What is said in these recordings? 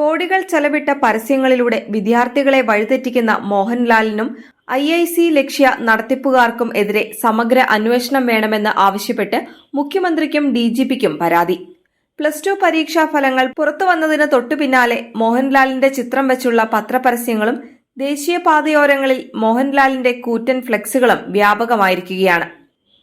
കോടികൾ ചെലവിട്ട പരസ്യങ്ങളിലൂടെ വിദ്യാർത്ഥികളെ വഴിതെറ്റിക്കുന്ന മോഹൻലാലിനും ഐ ഐ സി ലക്ഷ്യ നടത്തിപ്പുകാർക്കും എതിരെ സമഗ്ര അന്വേഷണം വേണമെന്ന് ആവശ്യപ്പെട്ട് മുഖ്യമന്ത്രിക്കും ഡി ജി പിക്കും പരാതി. പ്ലസ് ടു പരീക്ഷാ ഫലങ്ങൾ പുറത്തുവന്നതിന് തൊട്ടു പിന്നാലെ മോഹൻലാലിന്റെ ചിത്രം വെച്ചുള്ള പത്രപരസ്യങ്ങളും ദേശീയപാതയോരങ്ങളിൽ മോഹൻലാലിന്റെ കൂറ്റൻ ഫ്ലെക്സുകളും വ്യാപകമായിരിക്കുകയാണ്.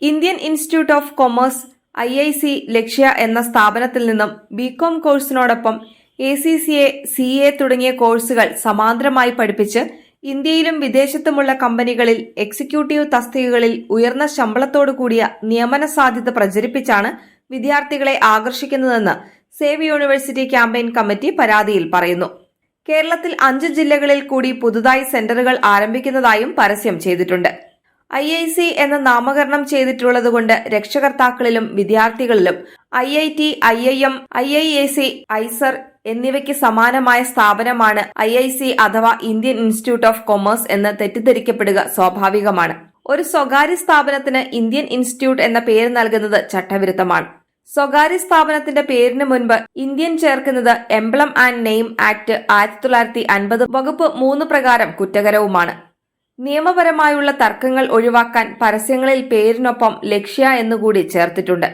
Indian institute of commerce I I C Lakshya എന്ന സ്ഥാപനത്തിൽ നിന്നും BCom കോഴ്സിനോടൊപ്പം A C C A C A തുടങ്ങിയ കോഴ്സുകൾ സമാന്തരമായി പഠിപ്പിച്ച് ഇന്ത്യയിലും വിദേശത്തുമുള്ള കമ്പനികളിൽ എക്സിക്യൂട്ടീവ് തസ്തികകളിൽ ഉയർന്ന ശമ്പളത്തോടു കൂടിയ നിയമന സാധ്യത പ്രചരിപ്പിച്ചാണ് വിദ്യാർത്ഥികളെ ആകർഷിക്കുന്നതെന്ന് സേവ് യൂണിവേഴ്സിറ്റി ക്യാമ്പയിൻ കമ്മിറ്റി പരാതിയിൽ പറയുന്നു. കേരളത്തിൽ അഞ്ച് ജില്ലകളിൽ കൂടി പുതുതായി സെന്ററുകൾ ആരംഭിക്കുന്നതായും പരസ്യം ചെയ്തിട്ടുണ്ട്. ഐ ഐ സി എന്ന നാമകരണം ചെയ്തിട്ടുള്ളതുകൊണ്ട് രക്ഷകർത്താക്കളിലും വിദ്യാർത്ഥികളിലും I I T I I M I I A C IISER എന്നിവയ്ക്ക് സമാനമായ സ്ഥാപനമാണ് ഐ ഐ സി അഥവാ ഇന്ത്യൻ ഇൻസ്റ്റിറ്റ്യൂട്ട് ഓഫ് കൊമേഴ്സ് എന്ന് തെറ്റിദ്ധരിക്കപ്പെടുക സ്വാഭാവികമാണ്. ഒരു സ്വകാര്യ സ്ഥാപനത്തിന് ഇന്ത്യൻ ഇൻസ്റ്റിറ്റ്യൂട്ട് എന്ന പേര് നൽകുന്നത് ചട്ടവിരുദ്ധമാണ്. സ്വകാര്യ സ്ഥാപനത്തിന്റെ പേരിന് മുൻപ് ഇന്ത്യൻ ചേർക്കുന്നത് എംബ്ലം ആൻഡ് നെയിം ആക്ട് ആയിരത്തി തൊള്ളായിരത്തി അൻപത് വകുപ്പ് മൂന്ന് പ്രകാരം കുറ്റകരവുമാണ്. നിയമപരമായുള്ള തർക്കങ്ങൾ ഒഴിവാക്കാൻ പരസ്യങ്ങളിൽ പേരിനൊപ്പം ലക്ഷ്യ എന്നുകൂടി ചേർത്തിട്ടുണ്ട്.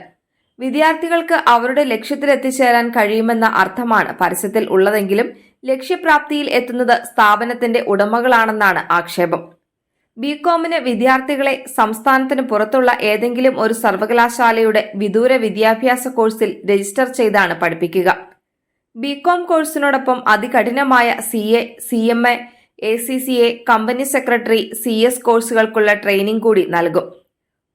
വിദ്യാർത്ഥികൾക്ക് അവരുടെ ലക്ഷ്യത്തിലെത്തിച്ചേരാൻ കഴിയുമെന്ന അർത്ഥമാണ് പരസ്യത്തിൽ ഉള്ളതെങ്കിലും ലക്ഷ്യപ്രാപ്തിയിൽ എത്തുന്നത് സ്ഥാപനത്തിന്റെ ഉടമകളാണെന്നാണ് ആക്ഷേപം. ബികോമിന് വിദ്യാർത്ഥികളെ സംസ്ഥാനത്തിന് പുറത്തുള്ള ഏതെങ്കിലും ഒരു സർവകലാശാലയുടെ വിദൂര വിദ്യാഭ്യാസ കോഴ്സിൽ രജിസ്റ്റർ ചെയ്താണ് പഠിപ്പിക്കുക. ബികോം കോഴ്സിനോടൊപ്പം അതികഠിനമായ C A C M A A C C A company secretary C S കോഴ്സുകൾക്കുള്ള training കൂടി നൽകും.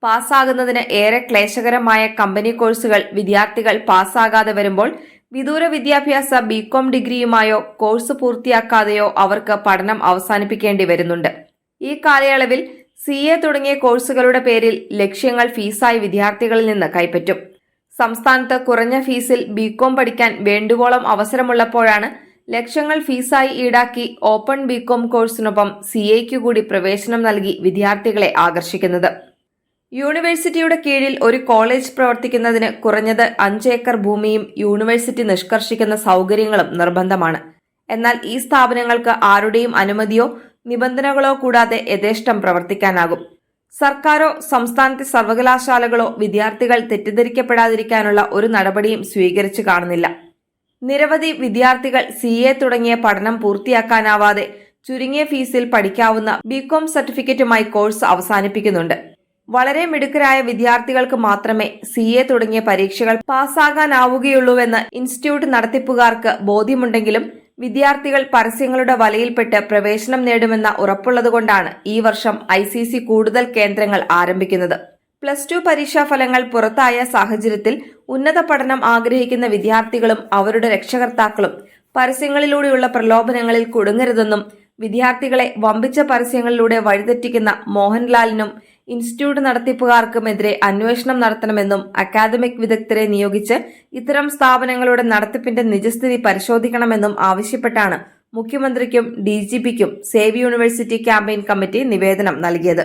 പാസ്സാകുന്നതിന് ഏറെ ക്ലേശകരമായ കമ്പനി കോഴ്സുകൾ വിദ്യാർത്ഥികൾ പാസ്സാകാതെ വരുമ്പോൾ വിദൂര വിദ്യാഭ്യാസ ബികോം ഡിഗ്രിയുമായോ കോഴ്സ് പൂർത്തിയാക്കാതെയോ അവർക്ക് പഠനം അവസാനിപ്പിക്കേണ്ടി വരുന്നുണ്ട്. ഈ കാലയളവിൽ സി എ തുടങ്ങിയ കോഴ്സുകളുടെ പേരിൽ ലക്ഷ്യങ്ങൾ ഫീസായി വിദ്യാർത്ഥികളിൽ നിന്ന് കൈപ്പറ്റും. സംസ്ഥാനത്ത് കുറഞ്ഞ ഫീസിൽ ബികോം പഠിക്കാൻ വേണ്ടുവോളം അവസരമുള്ളപ്പോഴാണ് ലക്ഷങ്ങൾ ഫീസായി ഈടാക്കി ഓപ്പൺ ബികോം കോഴ്സിനൊപ്പം സി എയ്ക്കു കൂടി പ്രവേശനം നൽകി വിദ്യാർത്ഥികളെ ആകർഷിക്കുന്നത്. യൂണിവേഴ്സിറ്റിയുടെ കീഴിൽ ഒരു കോളേജ് പ്രവർത്തിക്കുന്നതിന് കുറഞ്ഞത് അഞ്ച് ഏക്കർ ഭൂമിയും യൂണിവേഴ്സിറ്റി നിഷ്കർഷിക്കുന്ന സൗകര്യങ്ങളും നിർബന്ധമാണ്. എന്നാൽ ഈ സ്ഥാപനങ്ങൾക്ക് ആരുടെയും അനുമതിയോ നിബന്ധനകളോ കൂടാതെ യഥേഷ്ടം പ്രവർത്തിക്കാനാകും. സർക്കാരോ സംസ്ഥാനത്തെ സർവകലാശാലകളോ വിദ്യാർത്ഥികൾ തെറ്റിദ്ധരിക്കപ്പെടാതിരിക്കാനുള്ള ഒരു നടപടിയും സ്വീകരിച്ചു കാണുന്നില്ല. നിരവധി വിദ്യാർത്ഥികൾ സി എ തുടങ്ങിയ പഠനം പൂർത്തിയാക്കാനാവാതെ ചുരുങ്ങിയ ഫീസിൽ പഠിക്കാവുന്ന ബികോം സർട്ടിഫിക്കറ്റുമായി കോഴ്സ് അവസാനിപ്പിക്കുന്നുണ്ട്. വളരെ മിടുക്കരായ വിദ്യാർത്ഥികൾക്ക് മാത്രമേ സി എ തുടങ്ങിയ പരീക്ഷകൾ പാസ്സാകാനാവുകയുള്ളൂവെന്ന് ഇൻസ്റ്റിറ്റ്യൂട്ട് നടത്തിപ്പുകാർക്ക് ബോധ്യമുണ്ടെങ്കിലും വിദ്യാർത്ഥികൾ പരസ്യങ്ങളുടെ വലയിൽപ്പെട്ട് പ്രവേശനം നേടുമെന്ന ഉറപ്പുള്ളതുകൊണ്ടാണ് ഈ വർഷം ഐ സി സി കൂടുതൽ കേന്ദ്രങ്ങൾ ആരംഭിക്കുന്നത്. പ്ലസ് ടു പരീക്ഷാ ഫലങ്ങൾ പുറത്തായ സാഹചര്യത്തിൽ ഉന്നത പഠനം ആഗ്രഹിക്കുന്ന വിദ്യാർത്ഥികളും അവരുടെ രക്ഷകർത്താക്കളും പരസ്യങ്ങളിലൂടെയുള്ള പ്രലോഭനങ്ങളിൽ കുടുങ്ങരുതെന്നും വിദ്യാർത്ഥികളെ വമ്പിച്ച പരസ്യങ്ങളിലൂടെ വഴിതെറ്റിക്കുന്ന മോഹൻലാലിനും ഇൻസ്റ്റിറ്റ്യൂട്ട് നടത്തിപ്പുകാർക്കുമെതിരെ അന്വേഷണം നടത്തണമെന്നും അക്കാദമിക് വിദഗ്ധരെ നിയോഗിച്ച് ഇത്തരം സ്ഥാപനങ്ങളുടെ നടത്തിപ്പിന്റെ നിജസ്ഥിതി പരിശോധിക്കണമെന്നും ആവശ്യപ്പെട്ടാണ് മുഖ്യമന്ത്രിക്കും ഡി ജി പിക്കും സേവ് യൂണിവേഴ്സിറ്റി ക്യാമ്പയിൻ കമ്മിറ്റി നിവേദനം നൽകിയത്